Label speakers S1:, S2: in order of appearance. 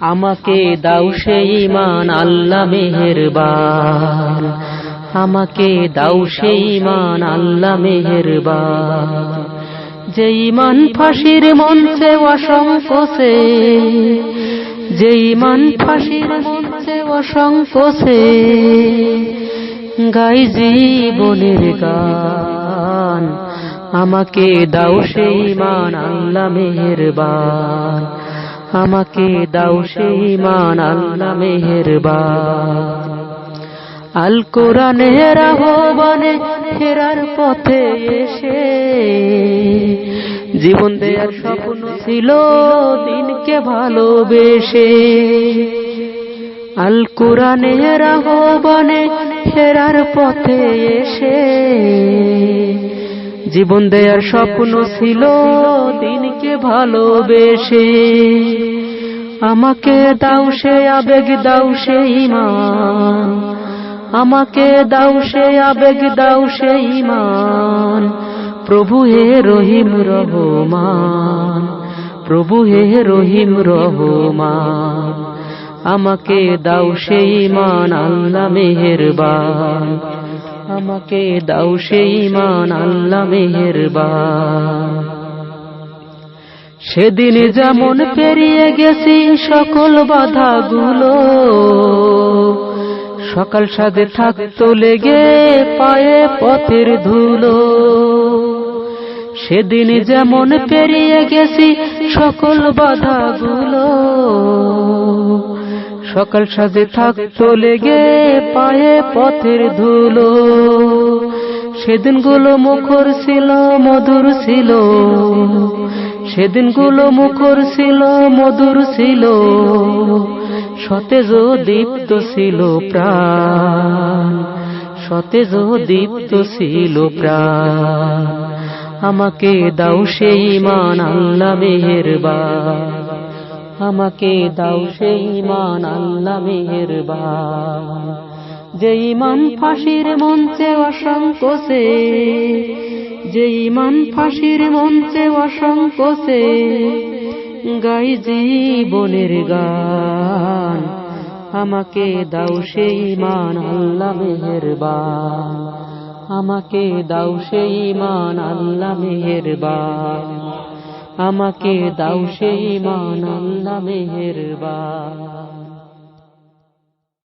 S1: আমাকে দাও সেই ইমান আল্লাহ মেহেরবান। আমাকে দাও সেই ইমান আল্লাহ মেহেরবান। যে ইমান ফাঁসির মঞ্চে অসংকোচে যে ইমান ফাঁসির মঞ্চে অসংকোচে গাই জীবনের গান। আমাকে দাও সেই মান আল্লাহ মেহেরবান। আমাকে দাও সেই মান আল্লাহ মেহেরবান। আল কোরআনের আহ্বানে ফেরার পথে এসে জীবন দেয়ার স্বপ্ন ছিল দিনকে ভালোবেসে। আল কোরআনের আহ্বানে ফেরার পথে এসে জীবন দেয়ার স্বপ্ন ছিল দিনকে ভালোবেসে। আমাকে দাও সে আবেগ, দাও সে ইমান আমাকে দাও সে আবেগ, দাও সে ইমান প্রভু হে রহিম, রহমান। প্রভু হে রহিম, রহমান। আমাকে দাও সে ইমান আল্লাহ মেহেরবান। আমাকে দাও সে ইমান আল্লাহ মেহেরবান। সেদিন যেমন পেরিয়ে গেছি সকল বাধাগুলো, সকাল সাথে থাকতো লেগে পায়ে পথের ধুলো। সেদিন যেমন পেরিয়ে গেছি সকল বাধাগুলো সকাল সাথে চলে গে পায়ে পথের ধুলো। সেদিনগুলো মুখর ছিল, মধুর ছিল। সেদিনগুলো মুখর ছিল, মধুর ছিল। সতেজ দীপ্ত ছিল প্রাণ। সতেজ দীপ্ত ছিল প্রাণ। আমাকে দাও সেই মান আল্লাহ মেহেরবান। আমাকে দাও সেই মান আল্লাহ মেহেরবান। যে ইমান ফাঁসির মঞ্চে অসংকোচে যে ইমান ফাঁসির মঞ্চে অসংকোচে, গাই জীবনের গান। আমাকে দাও সেই মান আল্লাহ মেহেরবান। আমাকে দাও সেই মান আল্লাহ মেহেরবান। আমাকে দাও সেই মান আল্লাহ মেহেরবান।